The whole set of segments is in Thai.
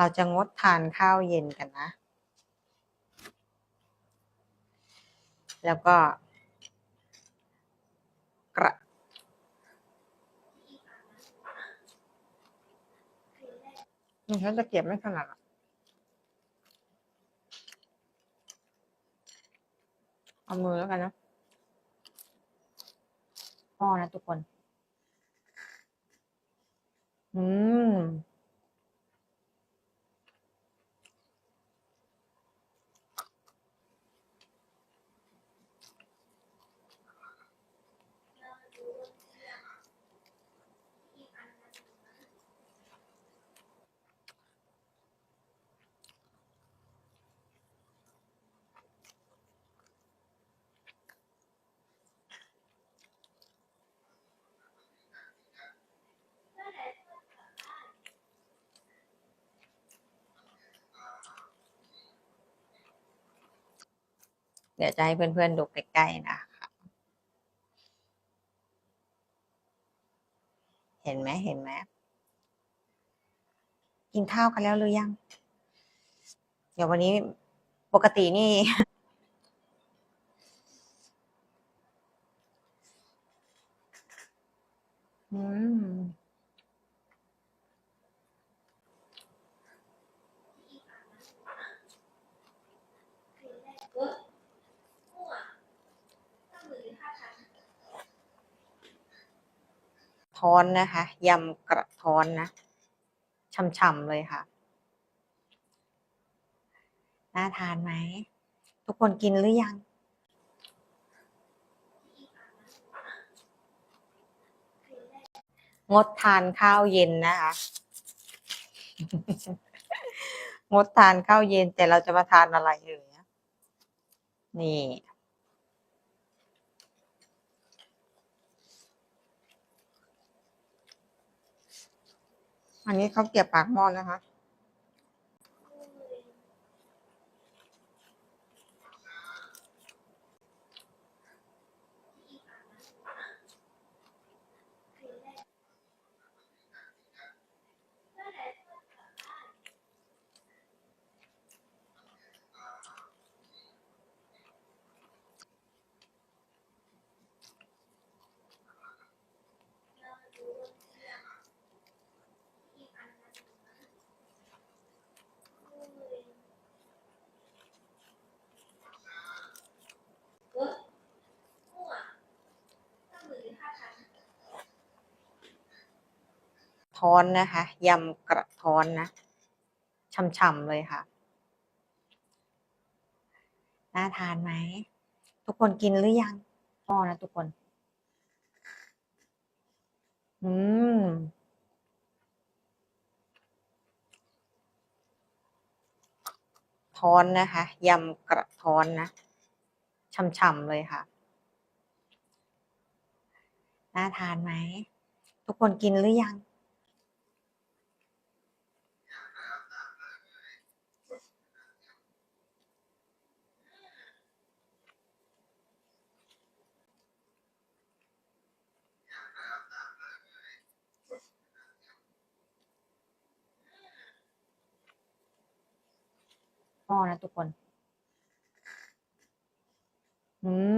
เราจะงดทานข้าวเย็นกันนะ แล้วก็กระอืมฉันจะเก็บไม่ถนัดเอามือแล้วกันนะพอนะทุกคน อืม เดี๋ยวจะให้เพื่อนๆดูใกล้ๆนะคะเห็นไหมเห็นไหมกินข้าวกันแล้วหรือยัง เดี๋ยววันนี้ปกตินี่อืม ท้อนนะคะยำกระท้อนนะฉ่ำๆเลยค่ะ น่าทานไหม ทุกคนกินหรือยัง งดทานข้าวเย็นนะคะ งดทานข้าวเย็นแต่เราจะมาทานอะไรเอ่ยนี่ อันนี้เขาเกรียบปากหม้อนะคะ ท้อนนะคะยำกระท้อนนะฉ่ำๆเลยค่ะ น่าทานไหม ทุกคนกินหรือยังพ่อนะทุกคน อืมท้อนนะคะยำกระท้อนนะฉ่ำๆเลยค่ะ น่าทานไหม ทุกคนกินหรือยัง พ่อนะทุกคน อืม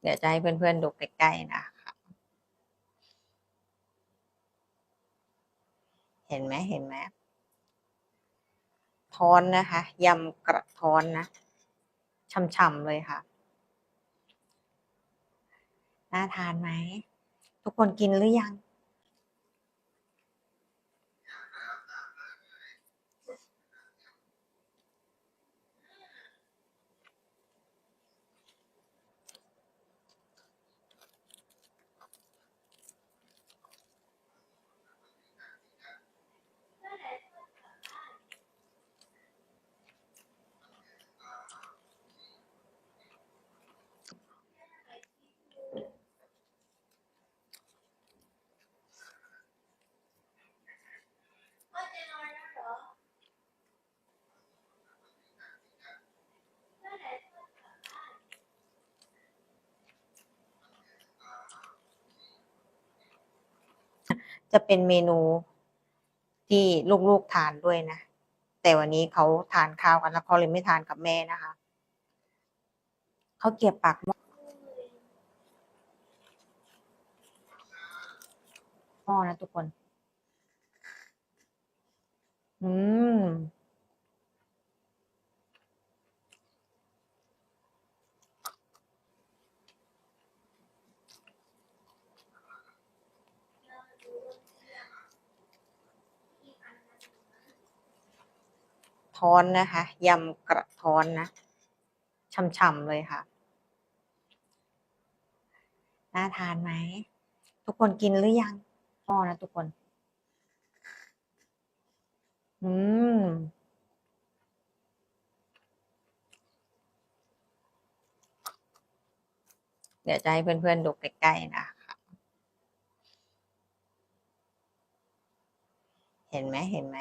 เดี๋ยวจะให้เพื่อนๆดูใกล้ๆนะคะเห็นไหมเห็นไหมท้อนนะคะยำกระท้อนนะฉ่ำๆเลยค่ะ น่าทานไหม ทุกคนกินหรือยัง จะเป็นเมนูที่ลูกๆทานด้วยนะ แต่วันนี้เขาทานข้าวกันแล้วเขาเลยไม่ทานกับแม่นะคะเขาเกลียบปากหม้อหม้อนะทุกคน อืม ท้อนนะคะยำกระท้อนนะฉ่ำๆเลยค่ะ น่าทานไหม ทุกคนกินหรือยังพ่อนะทุกคน อืมเดี๋ยวจะให้เพื่อนๆดูใกล้ๆนะคะ เห็นไหมเห็นไหม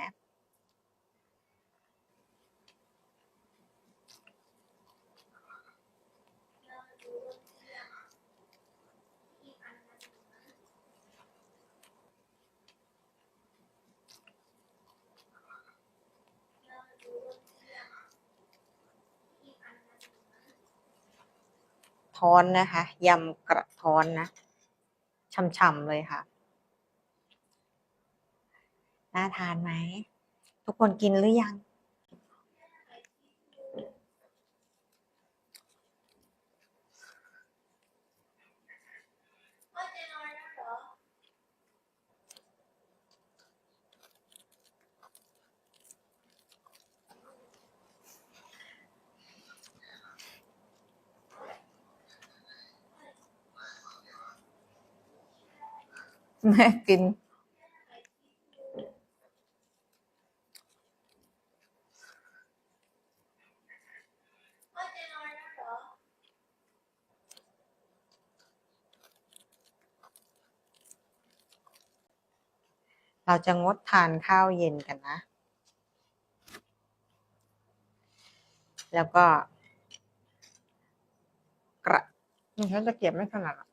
ท้อนนะคะยำกระท้อนนะฉ่ำๆเลยค่ะ น่าทานไหม ทุกคนกินหรือยัง แม่กิน เราจะงดทานข้าวเย็นกันนะ แล้วก็กระนี่ฉันจะเก็บไม่ถนัดอะ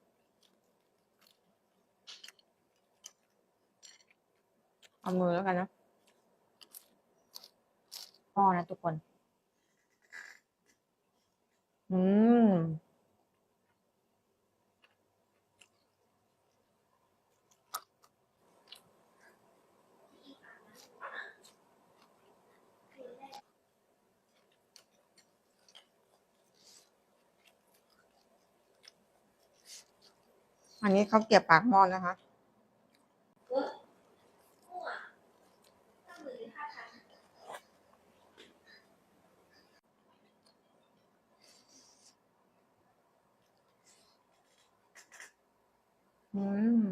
เอามือแล้วกันนะพอนะทุกคน อืม อันนี้เขาเกรียบปากหม้อนะคะ อืม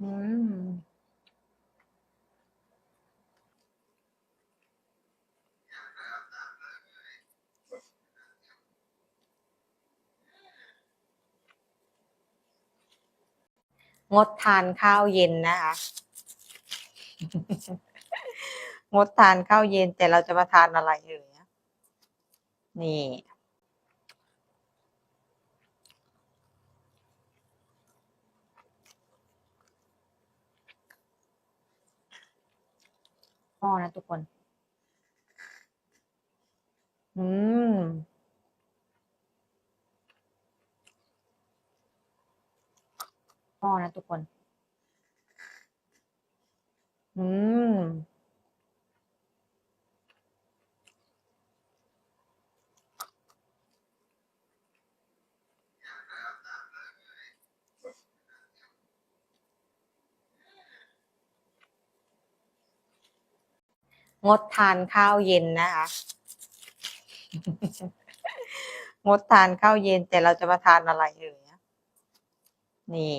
อืมงดทานข้าวเย็นนะคะ งดทานข้าวเย็นแต่เราจะมาทานอะไรเอ่ยนี่ พ่อนะทุกคน อืมพ่อนะทุกคน อืม งดทานข้าวเย็นนะคะ งดทานข้าวเย็นแต่เราจะมาทานอะไรเอ่ยนี่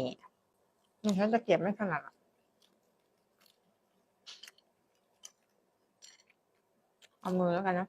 นี่ฉันจะเก็บไม่ขนาดเอามือแล้วกันนะ